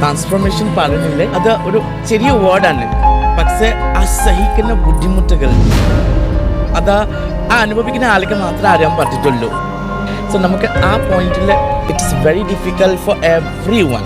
Transformation പറയുന്നില്ലേ അത് ഒരു ചെറിയ വേർഡാണ് പക്ഷേ ആ സഹിക്കുന്ന ബുദ്ധിമുട്ടുകൾ അത് ആ അനുഭവിക്കുന്ന ആൾക്ക് മാത്രമേ അറിയാൻ പറ്റത്തുള്ളൂ. സോ നമുക്ക് ആ പോയിന്റിൽ it's very difficult for everyone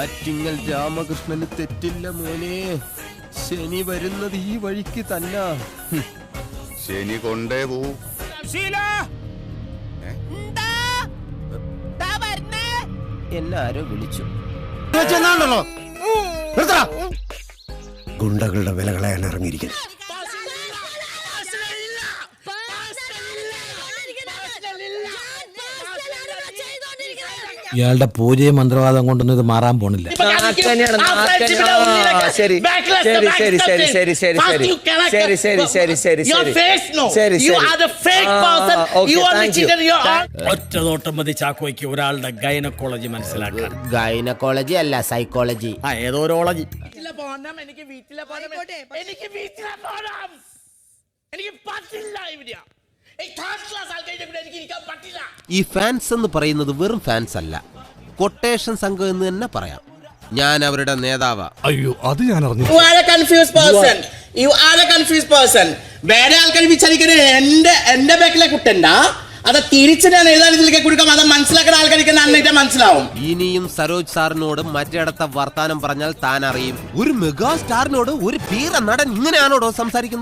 Attingal Ramakrishnan തെറ്റില്ല മോനെ. ശനി വരുന്നത് ഈ വഴിക്ക് തന്നെ. ശനി കൊണ്ടേ പോവും എന്നാരോ വിളിച്ചു. ഗുണ്ടകളുടെ വിലകളയാൻ ഇറങ്ങിയിരിക്കുന്നു. ഇയാളുടെ പൂജയും മന്ത്രവാദം കൊണ്ടൊന്നും ഇത് മാറാൻ പോണില്ല. ശരി. ഒറ്റ നോട്ടം മതി ചാക്കോയ്ക്ക് ഒരാളുടെ ഗൈനക്കോളജി മനസ്സിലാക്കാം ഗൈനക്കോളജി അല്ല സൈക്കോളജി. ആ ഏതോരോളജി. പോണം എനിക്ക് വീട്ടിലെ പോണം. എനിക്ക് വീട്ടിലെ പോണം. എനിക്ക് പറ്റില്ല ഇവിടെ ഈ ഫാൻസ് എന്ന് പറയുന്നത് വെറും ഫാൻസ് അല്ല. കൊട്ടേഷൻ സംഘം എന്ന് തന്നെ പറയാം. ഞാൻ അവരുടെ നേതാവ്. അയ്യോ അത് ഞാൻ അറിഞ്ഞു confused person. You are a confused person. വേറെ ആൾക്കാർ വിചാരിക്കുന്നത് എന്റെ എന്റെ ബാക്കിലെ കുട്ടണ്ടാ. അത് തിരിച്ച് ഞാൻ ഏതാണ് ഇതിലേക്ക് കൊടുക്കാം അത് മനസ്സിലാക്കുന്ന ആൾക്കാർക്ക് നന്നായിട്ട് മനസ്സിലാവും. ഇനിയും സരോജ് സാറിനോട് മറ്റിടത്ത വർത്താനം പറഞ്ഞാൽ താൻ അറിയും. ഒരു മെഗാ സ്റ്റാറിനോട് ഒരു പീറ നടൻ ഇങ്ങനെയാണോടോ സംസാരിക്കുന്നത്?